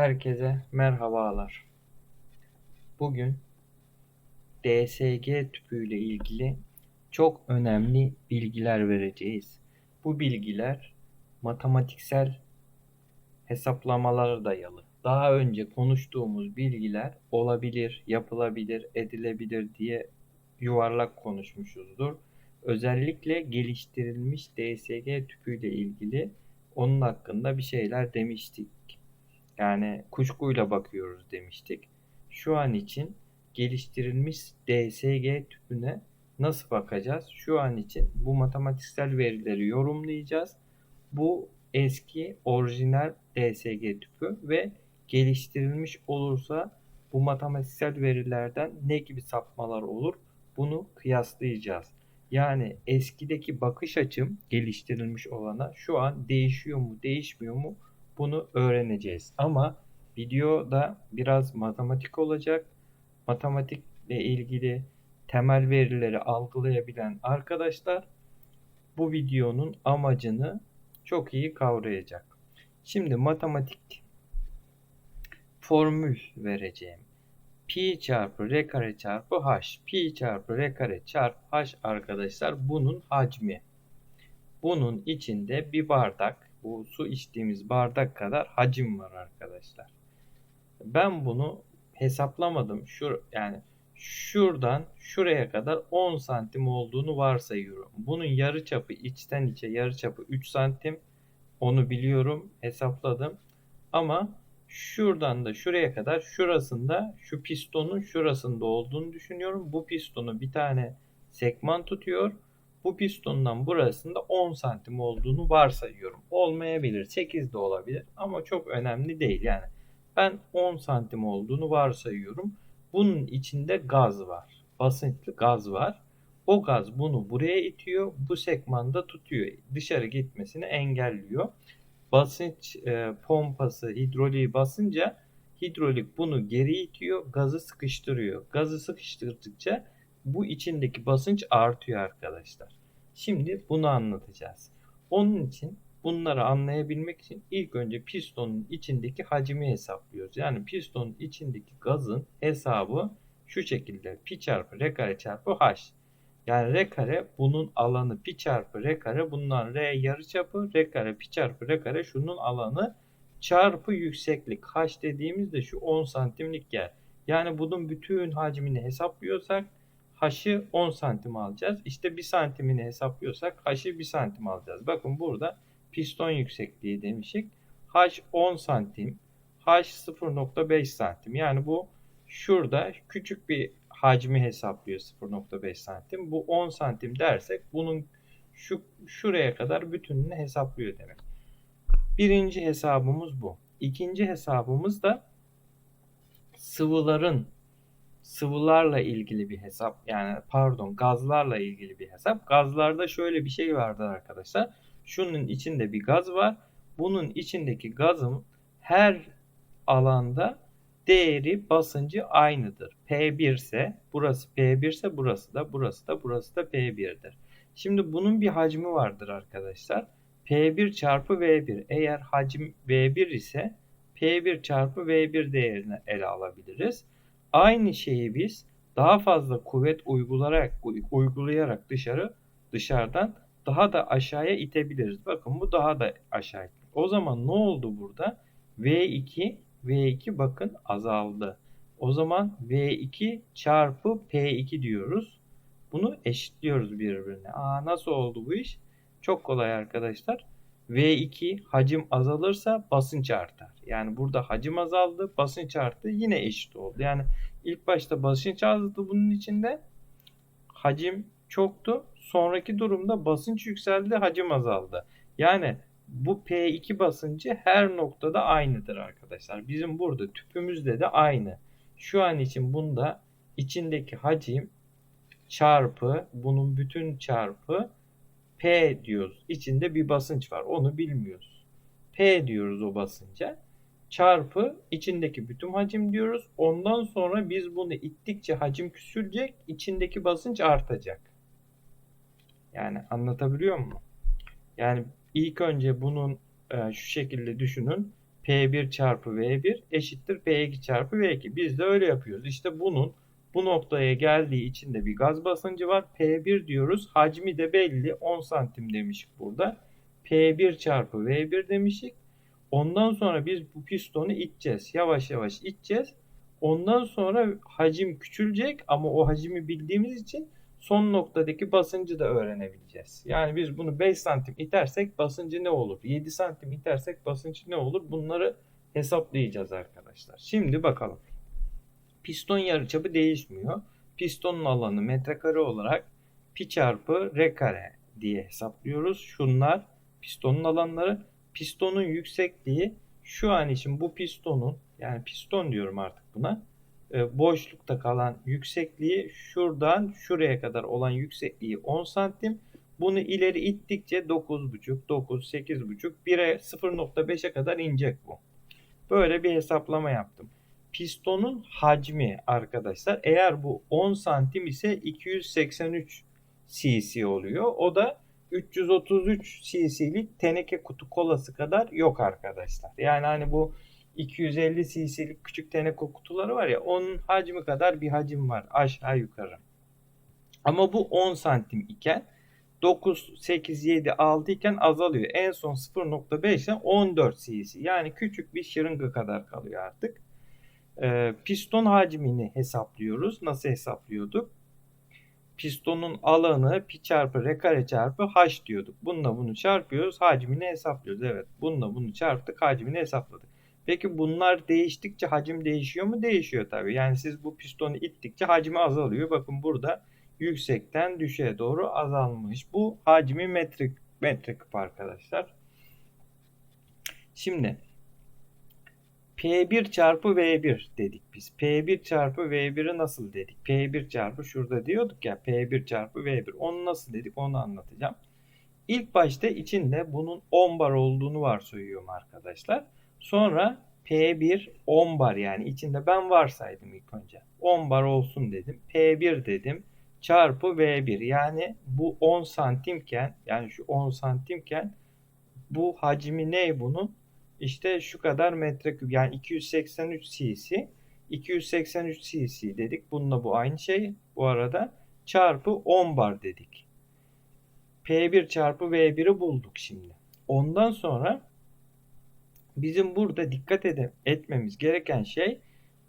Herkese merhabalar. Bugün DSG tüpüyle ilgili çok önemli bilgiler vereceğiz. Bu bilgiler matematiksel hesaplamalara dayalı. Daha önce konuştuğumuz bilgiler olabilir, yapılabilir, edilebilir diye yuvarlak konuşmuşuzdur. Özellikle geliştirilmiş DSG tüpüyle ilgili onun hakkında bir şeyler demiştik. Yani kuşkuyla bakıyoruz demiştik. Şu an için geliştirilmiş DSG tüpüne nasıl bakacağız? Şu an için bu matematiksel verileri yorumlayacağız. Bu eski orijinal DSG tüpü ve geliştirilmiş olursa bu matematiksel verilerden ne gibi sapmalar olur? Bunu kıyaslayacağız. Yani eskideki bakış açım geliştirilmiş olana şu an değişiyor mu, değişmiyor mu? Bunu öğreneceğiz. Ama videoda biraz matematik olacak. Matematikle ilgili temel verileri algılayabilen arkadaşlar bu videonun amacını çok iyi kavrayacak. Şimdi matematik formül vereceğim. Pi çarpı r kare çarpı h. Pi çarpı r kare çarpı h arkadaşlar bunun hacmi. Bunun içinde bir bardak, bu su içtiğimiz bardak kadar hacim var arkadaşlar. Ben bunu hesaplamadım. Şur yani şuradan şuraya kadar 10 santim olduğunu varsayıyorum. Bunun yarı çapı içten içe yarı çapı 3 santim. Onu biliyorum, hesapladım. Ama şuradan da şuraya kadar şurasında şu pistonun şurasında olduğunu düşünüyorum. Bu pistonu bir tane sekman tutuyor. Bu pistondan burasında 10 santim olduğunu varsayıyorum. Olmayabilir. 8 de olabilir ama çok önemli değil. Yani ben 10 santim olduğunu varsayıyorum. Bunun içinde gaz var. Basınçlı gaz var. O gaz bunu buraya itiyor. Bu sekmanda tutuyor. Dışarı gitmesini engelliyor. Basınç e, pompası hidroliği basınca hidrolik bunu geri itiyor. Gazı sıkıştırıyor. Gazı sıkıştırdıkça bu içindeki basınç artıyor arkadaşlar. Şimdi bunu anlatacağız. Onun için bunları anlayabilmek için ilk önce pistonun içindeki hacmi hesaplıyoruz. Yani pistonun içindeki gazın hesabı şu şekilde pi çarpı r kare çarpı h. Yani r kare bunun alanı pi çarpı r kare bundan r yarıçapı r kare pi çarpı r kare şunun alanı çarpı yükseklik h dediğimizde şu 10 santimlik yer. Yani bunun bütün hacmini hesaplıyorsak h'ı 10 santim alacağız. İşte 1 santimini hesaplıyorsak h'ı 1 santim alacağız. Bakın burada piston yüksekliği demişik. H 10 santim. H 0.5 santim. Yani bu şurada küçük bir hacmi hesaplıyor 0.5 santim. Bu 10 santim dersek bunun şu şuraya kadar bütününü hesaplıyor demek. Birinci hesabımız bu. İkinci hesabımız da sıvıların sıvılarla ilgili bir hesap. Yani pardon gazlarla ilgili bir hesap. Gazlarda şöyle bir şey vardır arkadaşlar. Şunun içinde bir gaz var. Bunun içindeki gazın her alanda değeri basıncı aynıdır. P1 ise burası P1 ise burası da burası da burası da P1'dir. Şimdi bunun bir hacmi vardır arkadaşlar. P1 çarpı V1. Eğer hacim V1 ise P1 çarpı V1 değerini ele alabiliriz. Aynı şeyi biz daha fazla kuvvet uygulayarak uygulayarak dışarı dışarıdan daha da aşağıya itebiliriz. Bakın bu daha da aşağı. O zaman ne oldu burada? V2 V2 bakın azaldı. O zaman V2 çarpı P2 diyoruz. Bunu eşitliyoruz birbirine. Aa nasıl oldu bu iş? Çok kolay arkadaşlar. V2 hacim azalırsa basınç artar. Yani burada hacim azaldı, basınç arttı yine eşit oldu. Yani ilk başta basınç azaldı bunun içinde. Hacim çoktu. Sonraki durumda basınç yükseldi, hacim azaldı. Yani bu P2 basıncı her noktada aynıdır arkadaşlar. Bizim burada tüpümüzde de aynı. Şu an için bunda içindeki hacim çarpı bunun bütün çarpı P diyoruz. İçinde bir basınç var. Onu bilmiyoruz. P diyoruz o basınca. Çarpı içindeki bütün hacim diyoruz. Ondan sonra biz bunu ittikçe hacim küçülecek. içindeki basınç artacak. Yani anlatabiliyor muyum? Yani ilk önce bunun e, şu şekilde düşünün. P1 çarpı V1 eşittir P2 çarpı V2. Biz de öyle yapıyoruz. İşte bunun bu noktaya geldiği için de bir gaz basıncı var. P1 diyoruz. Hacmi de belli. 10 santim demişik burada. P1 çarpı V1 demişik. Ondan sonra biz bu pistonu iteceğiz. Yavaş yavaş iteceğiz. Ondan sonra hacim küçülecek ama o hacmi bildiğimiz için son noktadaki basıncı da öğrenebileceğiz. Yani biz bunu 5 santim itersek basıncı ne olur? 7 santim itersek basıncı ne olur? Bunları hesaplayacağız arkadaşlar. Şimdi bakalım. Piston yarıçapı değişmiyor. Pistonun alanı metrekare olarak pi çarpı r kare diye hesaplıyoruz. Şunlar pistonun alanları. Pistonun yüksekliği şu an için bu pistonun yani piston diyorum artık buna e, boşlukta kalan yüksekliği şuradan şuraya kadar olan yüksekliği 10 santim. Bunu ileri ittikçe 9.5, 9, 8.5, 1'e 0.5'e kadar inecek bu. Böyle bir hesaplama yaptım. Pistonun hacmi arkadaşlar eğer bu 10 santim ise 283 cc oluyor. O da 333 cc'lik teneke kutu kolası kadar yok arkadaşlar. Yani hani bu 250 cc'lik küçük teneke kutuları var ya onun hacmi kadar bir hacim var aşağı yukarı. Ama bu 10 santim iken 9, 8, 7, 6 iken azalıyor. En son 0.5 ise 14 cc. Yani küçük bir şırınga kadar kalıyor artık. Ee, piston hacmini hesaplıyoruz. Nasıl hesaplıyorduk? Pistonun alanı pi çarpı r kare çarpı h diyorduk. Bununla bunu çarpıyoruz. Hacmini hesaplıyoruz. Evet. Bununla bunu çarptık. Hacmini hesapladık. Peki bunlar değiştikçe hacim değişiyor mu? Değişiyor tabii. Yani siz bu pistonu ittikçe hacmi azalıyor. Bakın burada yüksekten düşeye doğru azalmış. Bu hacmi metrik metreküp arkadaşlar. Şimdi P1 çarpı V1 dedik biz. P1 çarpı V1'i nasıl dedik? P1 çarpı şurada diyorduk ya P1 çarpı V1. Onu nasıl dedik onu anlatacağım. İlk başta içinde bunun 10 bar olduğunu varsayıyorum arkadaşlar. Sonra P1 10 bar yani içinde ben varsaydım ilk önce. 10 bar olsun dedim. P1 dedim çarpı V1 yani bu 10 santimken yani şu 10 santimken bu hacmi ne bunun? İşte şu kadar metreküp yani 283 cc 283 cc dedik. Bununla bu aynı şey bu arada çarpı 10 bar dedik. P1 çarpı V1'i bulduk şimdi. Ondan sonra bizim burada dikkat ede- etmemiz gereken şey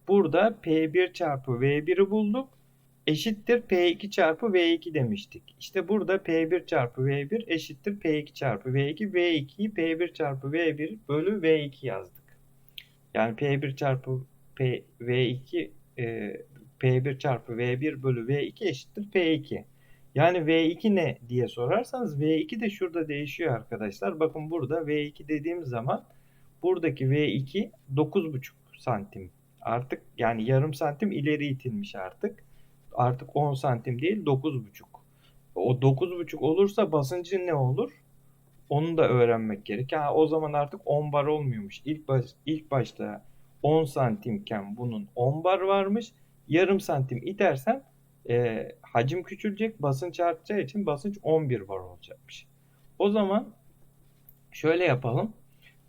burada P1 çarpı V1'i bulduk eşittir P2 çarpı V2 demiştik. İşte burada P1 çarpı V1 eşittir P2 çarpı V2. V2'yi P1 çarpı V1 bölü V2 yazdık. Yani P1 çarpı P, V2 e, P1 çarpı V1 bölü V2 eşittir P2. Yani V2 ne diye sorarsanız V2 de şurada değişiyor arkadaşlar. Bakın burada V2 dediğim zaman buradaki V2 9,5 santim. Artık yani yarım santim ileri itilmiş artık artık 10 santim değil 9,5. O 9,5 olursa basıncı ne olur? Onu da öğrenmek gerek. Ha, o zaman artık 10 bar olmuyormuş. İlk, baş, ilk başta 10 santimken bunun 10 bar varmış. Yarım santim itersem e, hacim küçülecek. Basınç artacağı için basınç 11 bar olacakmış. O zaman şöyle yapalım.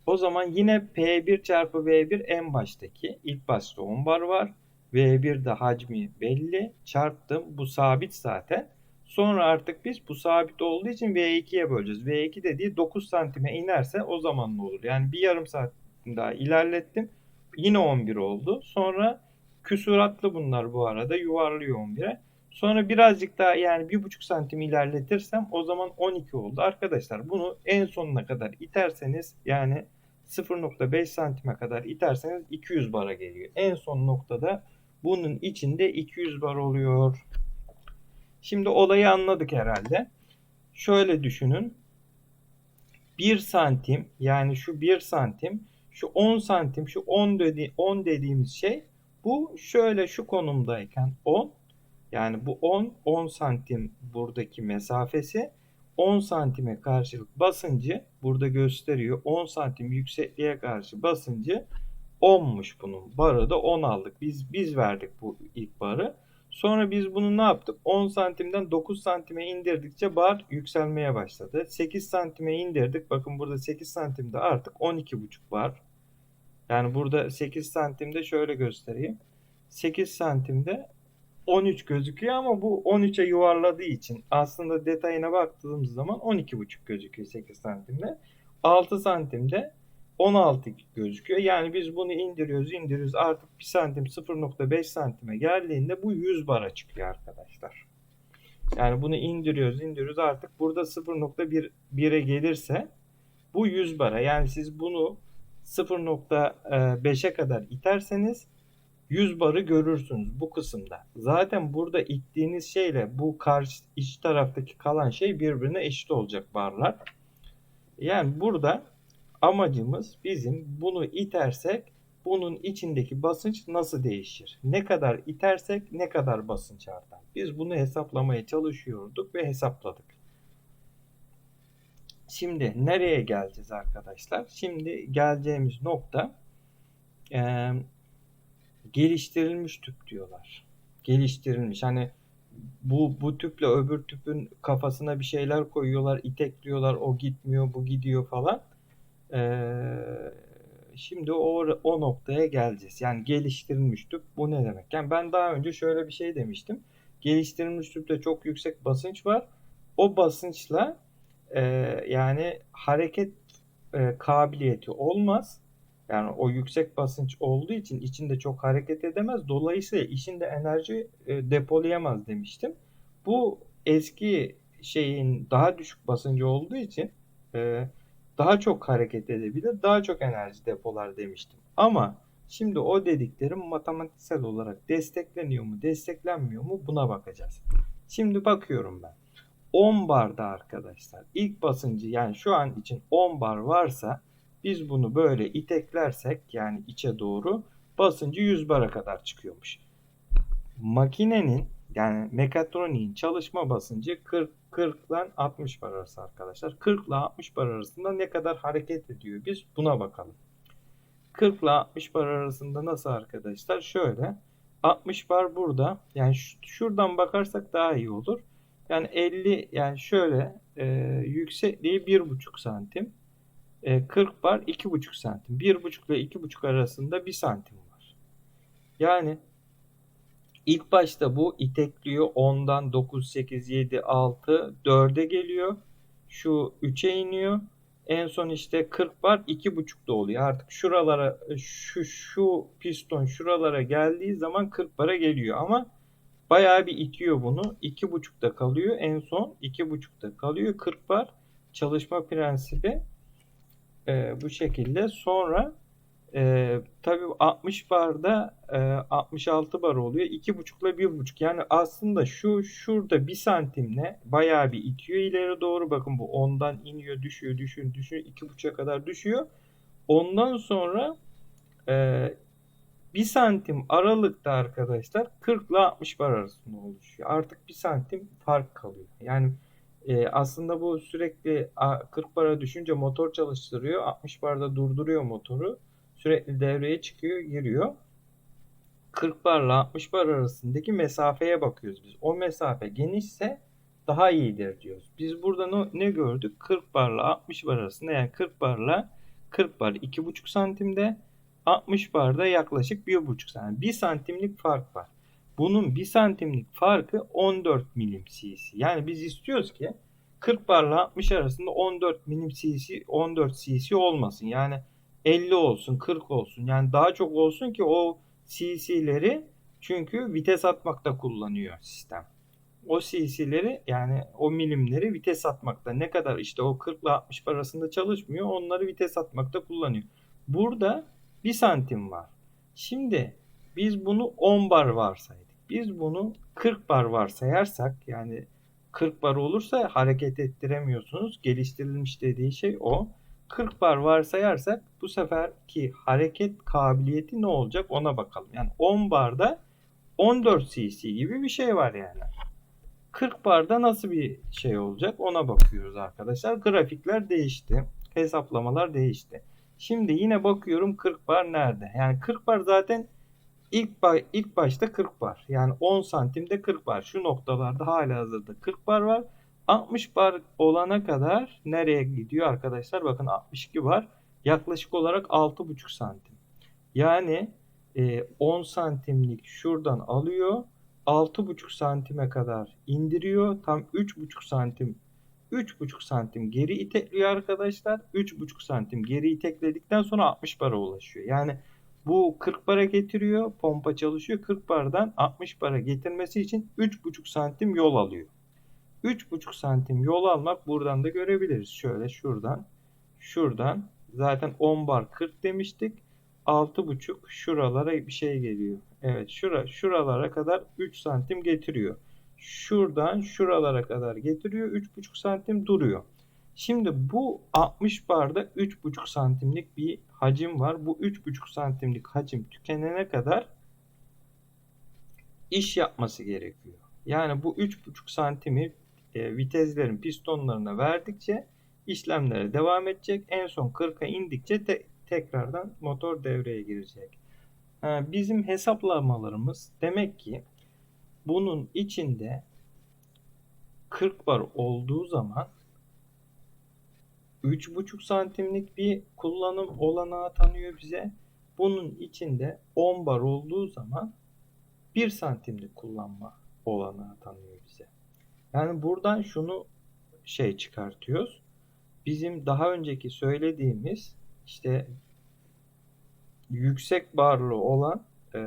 O zaman yine P1 çarpı V1 en baştaki. ilk başta 10 bar var. V1 de hacmi belli. Çarptım. Bu sabit zaten. Sonra artık biz bu sabit olduğu için V2'ye böleceğiz. V2 dediği 9 santime inerse o zaman ne olur? Yani bir yarım saat daha ilerlettim. Yine 11 oldu. Sonra küsuratlı bunlar bu arada yuvarlıyor 11'e. Sonra birazcık daha yani bir buçuk santim ilerletirsem o zaman 12 oldu. Arkadaşlar bunu en sonuna kadar iterseniz yani 0.5 santime kadar iterseniz 200 bara geliyor. En son noktada bunun içinde 200 bar oluyor. Şimdi olayı anladık herhalde. Şöyle düşünün. 1 santim yani şu 1 santim şu 10 santim şu 10 dedi 10 dediğimiz şey bu şöyle şu konumdayken 10 yani bu 10 10 santim buradaki mesafesi 10 santime karşılık basıncı burada gösteriyor. 10 santim yüksekliğe karşı basıncı 10'muş bunun. Barı da 10 aldık. Biz biz verdik bu ilk barı. Sonra biz bunu ne yaptık? 10 santimden 9 santime indirdikçe bar yükselmeye başladı. 8 santime indirdik. Bakın burada 8 santimde artık 12,5 bar. Yani burada 8 santimde şöyle göstereyim. 8 santimde 13 gözüküyor ama bu 13'e yuvarladığı için aslında detayına baktığımız zaman 12,5 gözüküyor 8 santimde. 6 santimde 16 gözüküyor. Yani biz bunu indiriyoruz indiriyoruz artık 1 santim 0.5 santime geldiğinde bu 100 bara çıkıyor arkadaşlar. Yani bunu indiriyoruz indiriyoruz artık burada 0.1'e gelirse bu 100 bara. Yani siz bunu 0.5'e kadar iterseniz 100 barı görürsünüz bu kısımda. Zaten burada ittiğiniz şeyle bu karşı iç taraftaki kalan şey birbirine eşit olacak barlar. Yani burada amacımız bizim bunu itersek bunun içindeki basınç nasıl değişir? Ne kadar itersek ne kadar basınç artar? Biz bunu hesaplamaya çalışıyorduk ve hesapladık. Şimdi nereye geleceğiz arkadaşlar? Şimdi geleceğimiz nokta e, geliştirilmiş tüp diyorlar. Geliştirilmiş. Hani bu bu tüple öbür tüpün kafasına bir şeyler koyuyorlar, itekliyorlar, o gitmiyor, bu gidiyor falan. Ee, şimdi o o noktaya geleceğiz. Yani geliştirilmiş tüp bu ne demek? Yani ben daha önce şöyle bir şey demiştim. Geliştirilmiş tüpte çok yüksek basınç var. O basınçla e, yani hareket e, kabiliyeti olmaz. Yani o yüksek basınç olduğu için içinde çok hareket edemez. Dolayısıyla içinde enerji e, depolayamaz demiştim. Bu eski şeyin daha düşük basıncı olduğu için e, daha çok hareket edebilir, daha çok enerji depolar demiştim. Ama şimdi o dediklerim matematiksel olarak destekleniyor mu, desteklenmiyor mu buna bakacağız. Şimdi bakıyorum ben. 10 barda arkadaşlar ilk basıncı yani şu an için 10 bar varsa biz bunu böyle iteklersek yani içe doğru basıncı 100 bara kadar çıkıyormuş. Makinenin yani mekatroniğin çalışma basıncı 40 40 ile 60 bar arası arkadaşlar. 40 ile 60 bar arasında ne kadar hareket ediyor biz buna bakalım. 40 ile 60 bar arasında nasıl arkadaşlar? Şöyle 60 bar burada. Yani şuradan bakarsak daha iyi olur. Yani 50 yani şöyle e, yüksekliği 1,5 santim. E, 40 bar 2,5 santim. 1,5 ile 2,5 arasında 1 santim var. Yani ilk başta bu itekliyor 10'dan 9, 8, 7, 6, 4'e geliyor. Şu 3'e iniyor. En son işte 40 bar 2,5'da oluyor. Artık şuralara şu şu piston şuralara geldiği zaman 40 bara geliyor ama bayağı bir itiyor bunu. 2,5'da kalıyor. En son 2,5'da kalıyor. 40 bar çalışma prensibi e, bu şekilde. Sonra e, tabii 60 barda e, 66 bar oluyor. 2,5 ile 1,5 yani aslında şu şurada 1 santimle bayağı bir itiyor ileri doğru. Bakın bu 10'dan iniyor düşüyor düşüyor düşüyor 2,5'a kadar düşüyor. Ondan sonra e, 1 santim aralıkta arkadaşlar 40 ile 60 bar arasında oluşuyor. Artık 1 santim fark kalıyor. Yani e, aslında bu sürekli 40 bara düşünce motor çalıştırıyor. 60 barda durduruyor motoru. Sürekli devreye çıkıyor, giriyor. 40 barla 60 bar arasındaki mesafeye bakıyoruz biz. O mesafe genişse daha iyidir diyoruz. Biz burada ne, ne gördük? 40 barla 60 bar arasında yani 40 barla 40 bar 2,5 santimde 60 barda yaklaşık 1,5 santim. 1 santimlik fark var. Bunun 1 santimlik farkı 14 milim cc. Yani biz istiyoruz ki 40 barla 60 arasında 14 milim cc 14 cc olmasın. Yani 50 olsun 40 olsun. Yani daha çok olsun ki o cc'leri çünkü vites atmakta kullanıyor sistem. O cc'leri yani o milimleri vites atmakta ne kadar işte o 40 ile 60 arasında çalışmıyor. Onları vites atmakta kullanıyor. Burada 1 santim var. Şimdi biz bunu 10 bar varsaydık. Biz bunu 40 bar varsayarsak yani 40 bar olursa hareket ettiremiyorsunuz. Geliştirilmiş dediği şey o. 40 bar varsayarsak bu seferki hareket kabiliyeti ne olacak ona bakalım. Yani 10 barda 14 cc gibi bir şey var yani. 40 barda nasıl bir şey olacak ona bakıyoruz arkadaşlar. Grafikler değişti. Hesaplamalar değişti. Şimdi yine bakıyorum 40 bar nerede? Yani 40 bar zaten ilk ilk başta 40 bar. Yani 10 santimde 40 bar. Şu noktalarda hala hazırda 40 bar var. 60 bar olana kadar nereye gidiyor arkadaşlar? Bakın 62 bar. Yaklaşık olarak 6,5 santim. Yani e, 10 santimlik şuradan alıyor. 6,5 santime kadar indiriyor. Tam 3,5 santim 3,5 santim geri itekliyor arkadaşlar. 3,5 santim geri itekledikten sonra 60 bara ulaşıyor. Yani bu 40 bara getiriyor. Pompa çalışıyor. 40 bardan 60 bara getirmesi için 3,5 santim yol alıyor. 3,5 santim yol almak buradan da görebiliriz. Şöyle şuradan şuradan zaten 10 bar 40 demiştik. 6,5 şuralara bir şey geliyor. Evet şura şuralara kadar 3 santim getiriyor. Şuradan şuralara kadar getiriyor. 3,5 santim duruyor. Şimdi bu 60 barda 3,5 santimlik bir hacim var. Bu 3,5 santimlik hacim tükenene kadar iş yapması gerekiyor. Yani bu 3,5 santimi e, vitezlerin pistonlarına verdikçe işlemlere devam edecek. En son 40'a indikçe te- tekrardan motor devreye girecek. Ha, bizim hesaplamalarımız demek ki bunun içinde 40 bar olduğu zaman 3,5 santimlik bir kullanım olanağı tanıyor bize. Bunun içinde 10 bar olduğu zaman 1 santimlik kullanma olanağı tanıyor. Yani buradan şunu şey çıkartıyoruz. Bizim daha önceki söylediğimiz işte yüksek barlı olan e,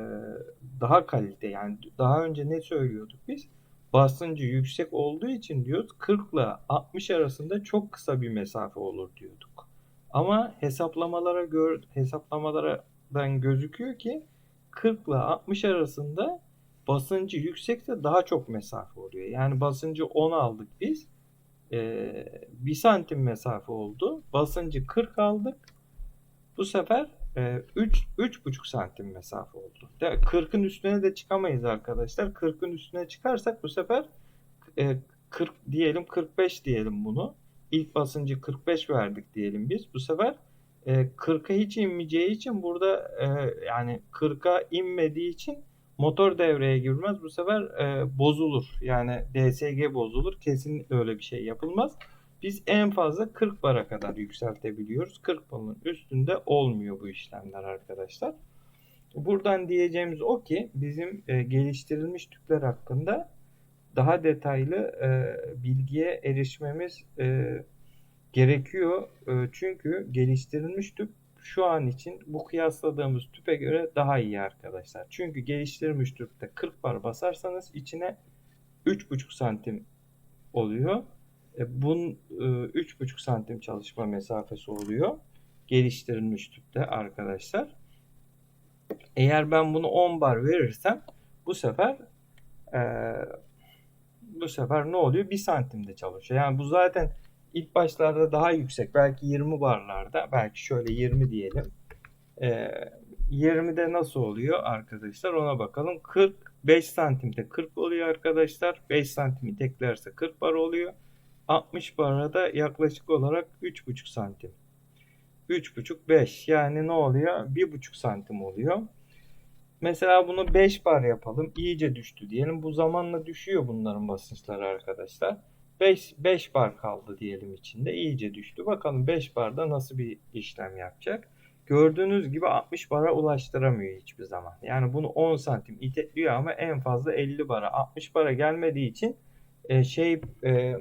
daha kalite yani daha önce ne söylüyorduk biz? Basıncı yüksek olduğu için diyoruz 40 ile 60 arasında çok kısa bir mesafe olur diyorduk. Ama hesaplamalara gör hesaplamalardan gözüküyor ki 40 ile 60 arasında basıncı yüksekse daha çok mesafe oluyor. Yani basıncı 10 aldık biz. Ee, 1 santim mesafe oldu. Basıncı 40 aldık. Bu sefer e, 3 3,5 santim mesafe oldu. De, 40'ın üstüne de çıkamayız arkadaşlar. 40'ın üstüne çıkarsak bu sefer e, 40 diyelim 45 diyelim bunu. İlk basıncı 45 verdik diyelim biz. Bu sefer e, 40'a hiç inmeyeceği için burada e, yani 40'a inmediği için motor devreye girmez. Bu sefer e, bozulur. Yani DSG bozulur. Kesinlikle öyle bir şey yapılmaz. Biz en fazla 40 bara kadar yükseltebiliyoruz. 40 barın üstünde olmuyor bu işlemler arkadaşlar. Buradan diyeceğimiz o ki bizim e, geliştirilmiş tüpler hakkında daha detaylı e, bilgiye erişmemiz e, gerekiyor. E, çünkü geliştirilmiş tüp şu an için bu kıyasladığımız tüpe göre daha iyi arkadaşlar. Çünkü geliştirilmiş tüpte 40 bar basarsanız içine 3,5 santim oluyor. E, bunun e, 3,5 santim çalışma mesafesi oluyor. Geliştirilmiş tüpte arkadaşlar. Eğer ben bunu 10 bar verirsem bu sefer e, bu sefer ne oluyor? 1 santimde çalışıyor. Yani bu zaten ilk başlarda daha yüksek. Belki 20 barlarda. Belki şöyle 20 diyelim. E, 20'de nasıl oluyor arkadaşlar? Ona bakalım. 45 santimde 40 oluyor arkadaşlar. 5 santimi teklerse 40 bar oluyor. 60 bara da yaklaşık olarak 3,5 santim. 3,5 5 yani ne oluyor? 1,5 santim oluyor. Mesela bunu 5 bar yapalım. İyice düştü diyelim. Bu zamanla düşüyor bunların basınçları arkadaşlar. 5 5 bar kaldı diyelim içinde. İyice düştü. Bakalım 5 barda nasıl bir işlem yapacak. Gördüğünüz gibi 60 bara ulaştıramıyor hiçbir zaman. Yani bunu 10 santim itekliyor ama en fazla 50 bara. 60 bara gelmediği için e, şey e,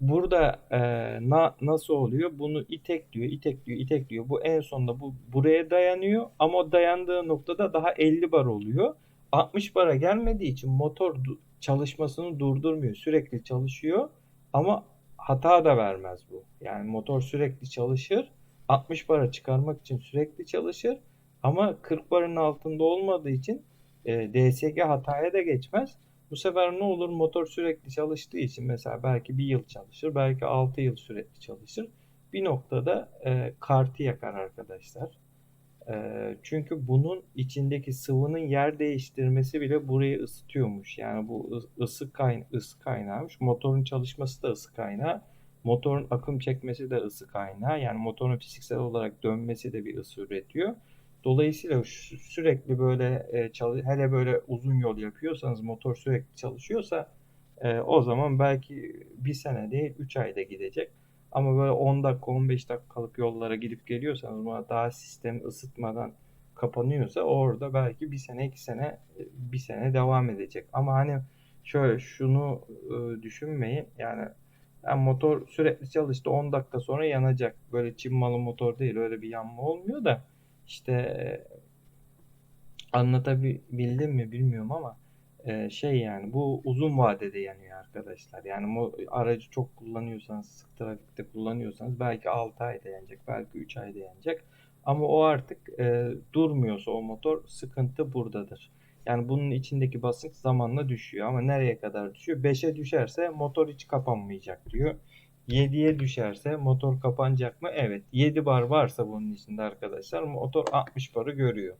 burada e, na, nasıl oluyor? Bunu itekliyor, itekliyor, itekliyor. Bu en sonunda bu buraya dayanıyor ama dayandığı noktada daha 50 bar oluyor. 60 bara gelmediği için motor çalışmasını durdurmuyor. Sürekli çalışıyor ama hata da vermez bu. Yani motor sürekli çalışır. 60 bara çıkarmak için sürekli çalışır. Ama 40 barın altında olmadığı için e, DSG hataya da geçmez. Bu sefer ne olur? Motor sürekli çalıştığı için mesela belki bir yıl çalışır, belki 6 yıl sürekli çalışır. Bir noktada e, kartı yakar arkadaşlar. Çünkü bunun içindeki sıvının yer değiştirmesi bile burayı ısıtıyormuş. Yani bu ısı, kayna ısı kaynağıymış. Motorun çalışması da ısı kaynağı. Motorun akım çekmesi de ısı kaynağı. Yani motorun fiziksel olarak dönmesi de bir ısı üretiyor. Dolayısıyla sü- sürekli böyle hele böyle uzun yol yapıyorsanız motor sürekli çalışıyorsa o zaman belki bir sene değil 3 ayda gidecek. Ama böyle 10 dakika 15 dakikalık yollara gidip geliyorsanız buna daha sistemi ısıtmadan kapanıyorsa orada belki bir sene iki sene bir sene devam edecek. Ama hani şöyle şunu e, düşünmeyin yani yani motor sürekli çalıştı 10 dakika sonra yanacak. Böyle Çin malı motor değil öyle bir yanma olmuyor da işte e, anlatabildim mi bilmiyorum ama e, şey yani bu uzun vadede yanıyor arkadaşlar. Yani bu aracı çok kullanıyorsanız, sık trafikte kullanıyorsanız belki 6 ayda yanacak, belki 3 ayda yanacak. Ama o artık e, durmuyorsa o motor sıkıntı buradadır. Yani bunun içindeki basınç zamanla düşüyor ama nereye kadar düşüyor? 5'e düşerse motor hiç kapanmayacak diyor. 7'ye düşerse motor kapanacak mı? Evet. 7 bar varsa bunun içinde arkadaşlar motor 60 barı görüyor.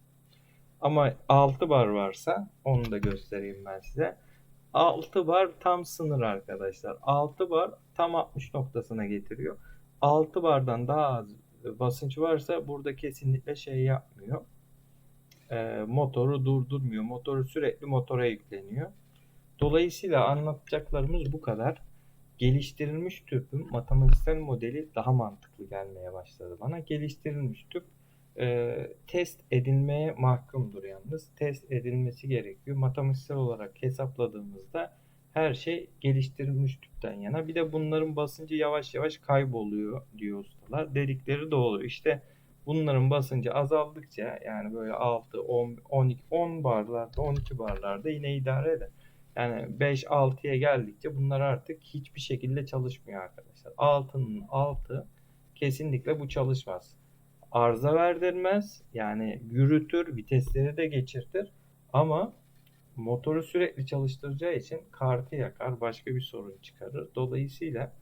Ama 6 bar varsa onu da göstereyim ben size. 6 bar tam sınır arkadaşlar. 6 bar tam 60 noktasına getiriyor. 6 bardan daha az basınç varsa burada kesinlikle şey yapmıyor. Ee, motoru durdurmuyor. Motoru sürekli motora yükleniyor. Dolayısıyla anlatacaklarımız bu kadar. Geliştirilmiş tüpün matematiksel modeli daha mantıklı gelmeye başladı bana. Geliştirilmiş tüp e, test edilmeye mahkumdur yalnız. Test edilmesi gerekiyor. Matematiksel olarak hesapladığımızda her şey geliştirilmiş tüpten yana. Bir de bunların basıncı yavaş yavaş kayboluyor diyor ustalar. Dedikleri doğru. İşte bunların basıncı azaldıkça yani böyle 6, 10, 12, 10 barlarda, 12 barlarda yine idare eder. Yani 5-6'ya geldikçe bunlar artık hiçbir şekilde çalışmıyor arkadaşlar. 6'nın altı kesinlikle bu çalışmaz. Arıza verdirmez. Yani yürütür, vitesleri de geçirtir. Ama motoru sürekli çalıştıracağı için kartı yakar, başka bir sorun çıkarır. Dolayısıyla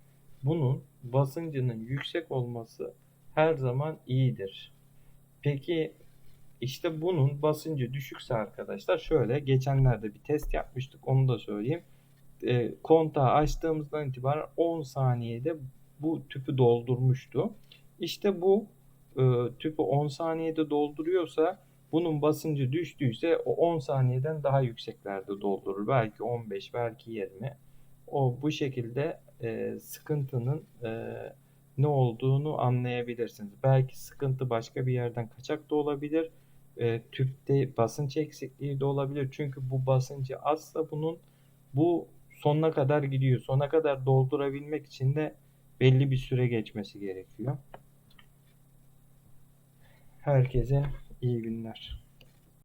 bunun basıncının yüksek olması her zaman iyidir. Peki işte bunun basıncı düşükse arkadaşlar şöyle geçenlerde bir test yapmıştık onu da söyleyeyim. E, kontağı açtığımızdan itibaren 10 saniyede bu tüpü doldurmuştu. İşte bu e, tüpü 10 saniyede dolduruyorsa bunun basıncı düştüyse o 10 saniyeden daha yükseklerde doldurur. Belki 15, belki 20. O bu şekilde e, sıkıntının e, ne olduğunu anlayabilirsiniz. Belki sıkıntı başka bir yerden kaçak da olabilir. E, tüpte basınç eksikliği de olabilir. Çünkü bu basıncı azsa bunun bu sonuna kadar gidiyor. Sona kadar doldurabilmek için de belli bir süre geçmesi gerekiyor. Herkese iyi günler.